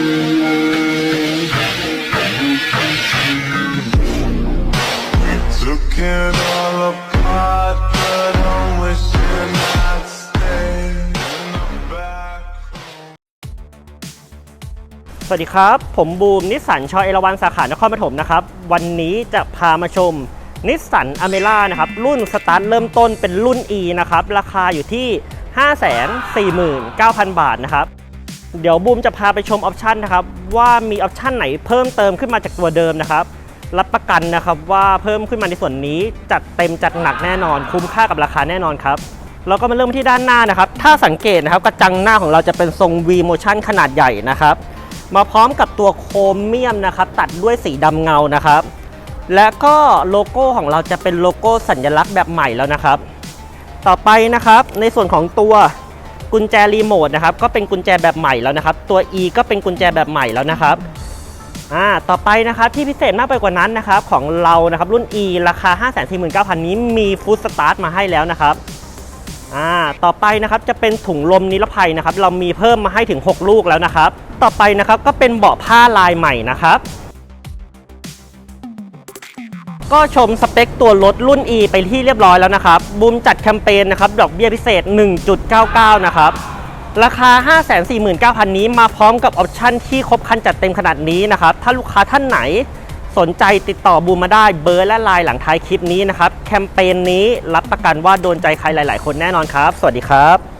สวัสดีครับ ผมบูมนิสสันชอยเอราวันสาขานครปฐมนะครับ วันนี้จะพามาชมนิสสันอเมร่านะครับ รุ่นสตาร์ทเริ่มต้นเป็นรุ่น E นะครับ ราคาอยู่ที่ 549,000 บาทนะครับ เดี๋ยวบูมจะพาไปชมออปชันนะครับว่ามีออปชันไหนเพิ่มเติมขึ้นมาจากตัวเดิมนะครับ รับประกันนะครับว่าเพิ่มขึ้นมาในส่วนนี้จัดเต็มจัดหนักแน่นอน คุ้มค่ากับราคาแน่นอนครับเราก็มาเริ่มที่ด้านหน้านะครับ ถ้าสังเกตนะครับกระจังหน้าของเราจะเป็นทรง V motion ขนาดใหญ่นะครับ มาพร้อมกับตัวโครเมียมนะครับ ตัดด้วยสีดำเงานะครับ และก็โลโก้ของเราจะเป็นโลโก้สัญลักษณ์แบบใหม่แล้วนะครับ ต่อไปนะครับในส่วนของตัว กุญแจรีโมทนะครับก็เป็นกุญแจแบบใหม่แล้วนะครับ ตัว E ก็เป็นกุญแจแบบใหม่แล้วนะครับอ่าต่อไปนะครับที่พิเศษมากไปกว่านั้นนะครับของเรานะครับรุ่น E ราคา 549,000 นี้มีฟู d สตาร์ทมาให้แล้วนะครับอ่าต่อไปนะครับจะเป็นถุงลมนิรภัยนะครับ เรามีเพิ่มมาให้ถึง 6 ลูกแล้วนะครับ ต่อไปนะครับก็เป็นเบาะผ้าลายใหม่นะครับ ก็ชมสเปคตัวรถรุ่น E ไปที่เรียบร้อยแล้วนะครับบูมจัดแคมเปญนะครับดอกเบี้ยพิเศษ 1.99 นะครับราคา 549,000 นี้มาพร้อมกับออปชั่นที่ครบครันจัดเต็มขนาดนี้นะครับ ถ้าลูกค้าท่านไหนสนใจติดต่อบูมมาได้เบอร์และไลน์หลังท้ายคลิปนี้นะครับ แคมเปญนี้รับประกันว่าโดนใจใครหลาย ๆ คนแน่นอนครับ สวัสดีครับ